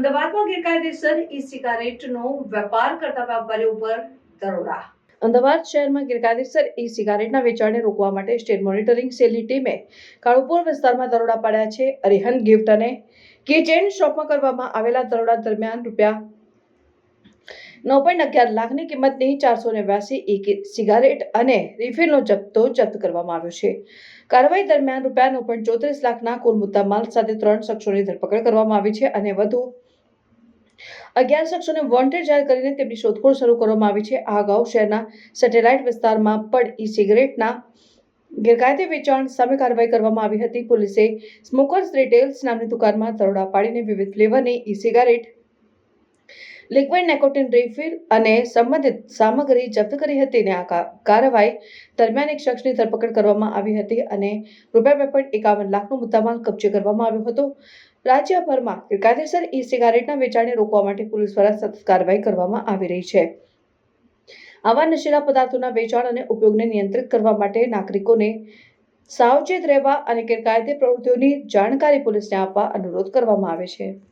અમદાવાદમાં ગેરકાયદેસર ઈ સિગારેટનો વેપાર કરતા વેપારીઓ ઉપર દરોડા. અમદાવાદ શહેરમાં ગેરકાયદેસર ઈ સિગારેટના વેચાણને રોકવા માટે સ્ટેટ મોનિટરિંગ સેલની ટીમે કાળુપુર વિસ્તારમાં દરોડા પાડ્યા છે. અરિહન ગિફ્ટ અને કિચેન શોપમાં કરવામાં આવેલા દરોડા દરમિયાન રૂપિયા નવ પોઈન્ટ અગિયાર લાખની કિંમતની ચારસો નેવ્યાસી ઈ સિગારેટ અને રિફિલનો જથ્થો જપ્ત કરવામાં આવ્યો છે. કાર્યવાહી દરમિયાન રૂપિયા નવ પોઈન્ટ ચોત્રીસ લાખના કુલ મુદ્દામાલ સાથે ત્રણ શખ્સોની ધરપકડ કરવામાં આવી છે અને વધુ અગિયાર શખ્સોને વોન્ટેડ જાહેર કરીને તેમની શોધખોળ શરૂ કરવામાં આવી છે. આ અગાઉ શહેરના સેટેલાઇટ વિસ્તારમાં પણ ઈ સિગરેટના ગેરકાયદે વેચાણ સામે કાર્યવાહી કરવામાં આવી હતી. પોલીસે સ્મોકર્સ રિટેલ્સ નામની દુકાનમાં દરોડા પાડીને વિવિધ ફ્લેવરની E cigarette liquid nicotine refill અને સંબંધિત સામગ્રી જપ્ત કરી હતી અને આ કાર્યવાહી દરમિયાન એક શખ્સની ધરપકડ કરવામાં આવી હતી અને રૂપિયા બે પોઈન્ટ એકાવન લાખનો મુદ્દામાલ કબજે કરવામાં આવ્યો હતો. રાજ્યભરમાં ગેરકાયદેસર ઈ સિગારેટના વેચાણને રોકવા માટે પોલીસ દ્વારા સતત કાર્યવાહી કરવામાં આવી રહી છે. આવા નશીલા પદાર્થોના વેચાણ અને ઉપયોગને નિયંત્રિત કરવા માટે નાગરિકોને સાવચેત રહેવા અને ગેરકાયદે પ્રવૃત્તિઓની જાણકારી પોલીસને આપવા અનુરોધ કરવામાં આવે છે.